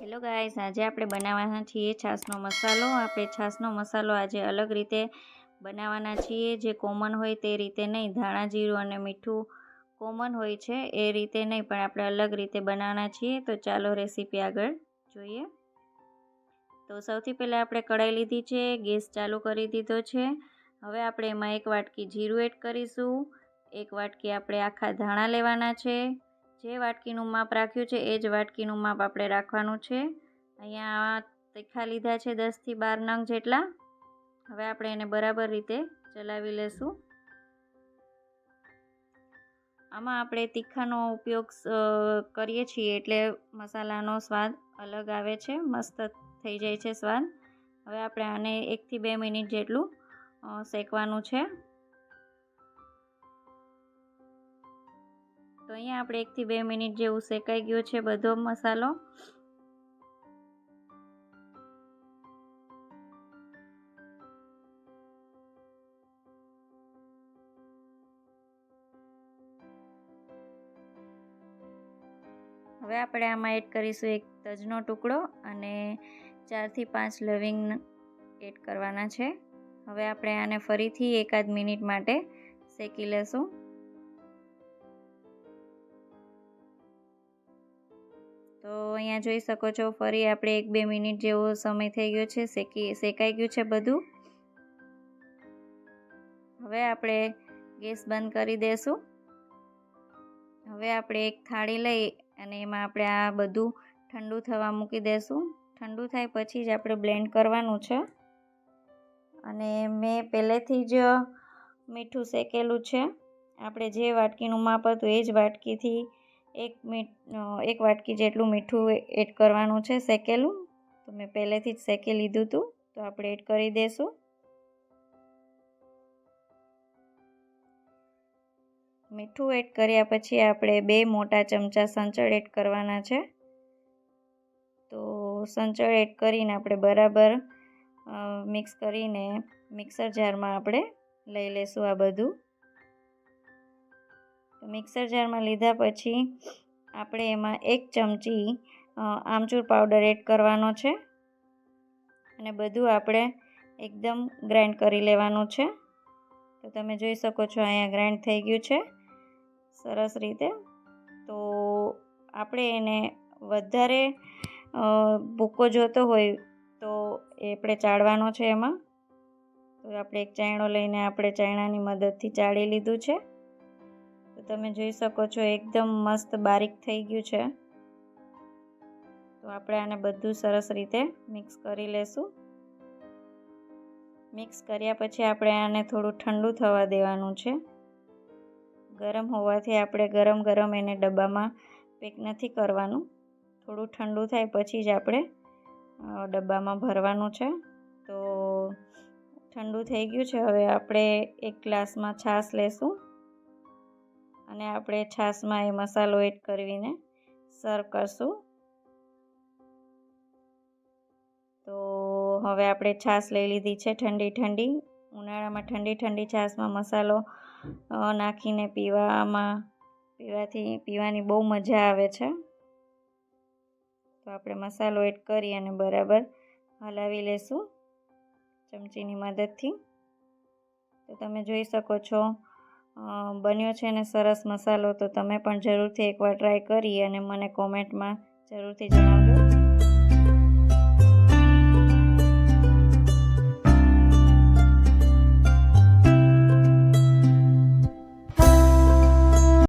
Hello guys આજે આપણે બનાવવાના છીએ છાશનો મસાલો. આપણે છાશનો મસાલો આજે અલગ રીતે બનાવવાના છીએ. જે કોમન હોય તે રીતે નહીં. ધાણા, જીરું અને મીઠું કોમન હોય છે. એ રીતે નહીં, પણ આપણે અલગ રીતે બનાવવાના છીએ. તો ચાલો રેસીપી આગળ જોઈએ. તો સૌથી પહેલાં આપણે કઢાઈ લીધી છે. ગેસ ચાલુ કરી દીધો છે. હવે આપણે એમાં એક વાટકી જીરું એડ કરીશું. એક વાટકી આપણે આખા ધાણા લેવાના છે. જે વાટકીનું માપ રાખ્યું છે, એ જ વાટકીનું માપ આપણે રાખવાનું છે. અહીંયા તીખા લીધા છે દસથી બાર નંગ જેટલા. હવે આપણે એને બરાબર રીતે ચલાવી લેશું. આમાં આપણે તીખાનો ઉપયોગ કરીએ છીએ એટલે મસાલાનો સ્વાદ અલગ આવે છે, મસ્ત થઈ જાય છે સ્વાદ. હવે આપણે આને એકથી બે મિનિટ જેટલું શેકવાનું છે. તો અહીંયા આપણે એકથી બે મિનિટ જેવું શેકાઈ ગયો છે બધો મસાલો. હવે આપણે આમાં એડ કરીશું એક તજનો ટુકડો અને ચારથી પાંચ લવિંગ એડ કરવાના છે. હવે આપણે આને ફરીથી એકાદ મિનિટ માટે શેકી લેશું. તો અહીંયા જોઈ શકો છો, ફરી આપણે એક બે મિનિટ જેવો સમય થઈ ગયો છે, શેકી, શેકાઈ ગયું છે બધું. હવે આપણે ગેસ બંધ કરી દઈશું હવે આપણે એક થાળી લઈ અને એમાં આપણે આ બધું ઠંડુ થવા મૂકી દઈશું ઠંડુ થાય પછી જ આપણે બ્લેન્ડ કરવાનું છે. અને મેં પહેલેથી જ મીઠું શેકેલું છે. આપણે જે વાટકીનું માપ હતું એ જ વાટકીથી એક મીઠ એક વાટકી જેટલું મીઠું એડ કરવાનું છે શેકેલું. તો મેં પહેલેથી જ શેકી લીધું હતું તો આપણે એડ કરી દઈશું મીઠું એડ કર્યા પછી આપણે બે મોટા ચમચા સંચળ એડ કરવાના છે. તો સંચળ એડ કરીને આપણે બરાબર મિક્સ કરીને મિક્સર જારમાં આપણે લઈ લઈશું આ બધું. તો મિક્સર જારમાં લીધા પછી આપણે એમાં એક ચમચી આમચૂર પાવડર એડ કરવાનો છે. અને બધું આપણે એકદમ ગ્રાઇન્ડ કરી લેવાનું છે. તો તમે જોઈ શકો છો અહીંયા ગ્રાઇન્ડ થઈ ગયું છે. સરસ રીતે. તો આપણે એને વધારે ભૂકો જોતો હોય તો એ આપણે ચાળવાનો છે એમાં. તો આપણે એક ચાયણો લઈને આપણે ચાયણાની મદદથી ચાળી લીધું છે. તો તમે જોઈ શકો છો, એકદમ મસ્ત બારીક થઈ ગયું છે. તો આપણે આને બધું સરસ રીતે મિક્સ કરી લેશું. મિક્સ કર્યા પછી આપણે આને થોડું ઠંડુ થવા દેવાનું છે. ગરમ હોવાથી આપણે ગરમ ગરમ એને ડબ્બામાં પેક નથી કરવાનું. થોડું ઠંડુ થાય પછી જ આપણે ડબ્બામાં ભરવાનું છે. તો ઠંડુ થઈ ગયું છે. હવે આપણે એક ગ્લાસમાં છાશ લેશું. અને આપણે છાશમાં એ મસાલો એડ કરીને સર્વ કરશું. તો હવે આપણે છાશ લઈ લીધી છે ઠંડી ઠંડી. ઉનાળામાં ઠંડી ઠંડી છાશમાં મસાલો નાખીને પીવામાં, પીવાથી પીવાની બહુ મજા આવે છે. તો આપણે મસાલો એડ કરી અને બરાબર હલાવી લેશું ચમચીની મદદથી. તો તમે જોઈ શકો છો બન્યો છે ને સરસ મસાલો, તો તમે પણ જરૂરથી એકવાર ટ્રાય કરી અને મને કોમેન્ટમાં જરૂરથી જણાવજો.